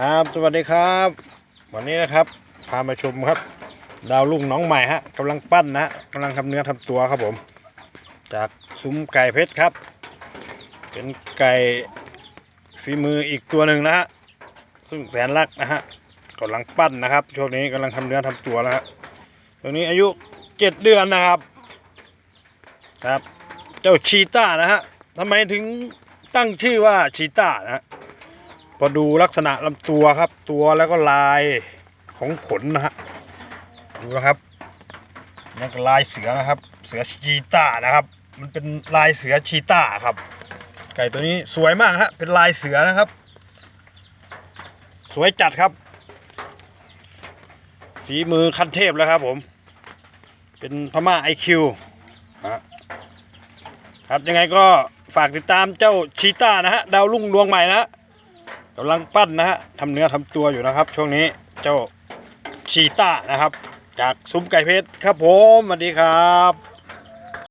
ครับ สวัสดีครับ วันนี้นะครับพามาชมครับ ดาวลุ่งน้องใหม่ฮะกำลังปั้นนะฮะกำลังทำเนื้อทำตัวครับผม จากซุ้มไก่เพชรครับ เป็นไก่ฝีมืออีกตัวหนึ่งนะฮะซึ่งแสนรักนะฮะกำลังปั้นนะครับ ช่วงนี้กำลังทำเนื้อทำตัวแล้วฮะตัวนี้อายุเจ็ดเดือนนะครับครับ เจ้าชีต้านะฮะทำไมถึงตั้งชื่อว่าชีต้านะ พอดูลักษณะลำตัวครับ ตัวแล้วก็ลายของขนนะฮะดูนะครับนี่ก็ลายเสือนะครับ เสือชีต้านะครับ มันเป็นลายเสือชีต้าครับ ไก่ตัวนี้สวยมากฮะเป็นลายเสือนะครับ สวยจัดครับฝีมือขั้นเทพแล้วครับผม เป็นพม่าไอคิวครับยังไงก็ฝากติดตามเจ้าชีต้านะฮะดาวรุ่งดวงใหม่นะ กำลังปั้นนะฮะทำเนื้อทำตัวอยู่นะครับ ช่วงนี้เจ้าชีต้านะครับ จากซุ้มไก่เพชรครับผมสวัสดีครับ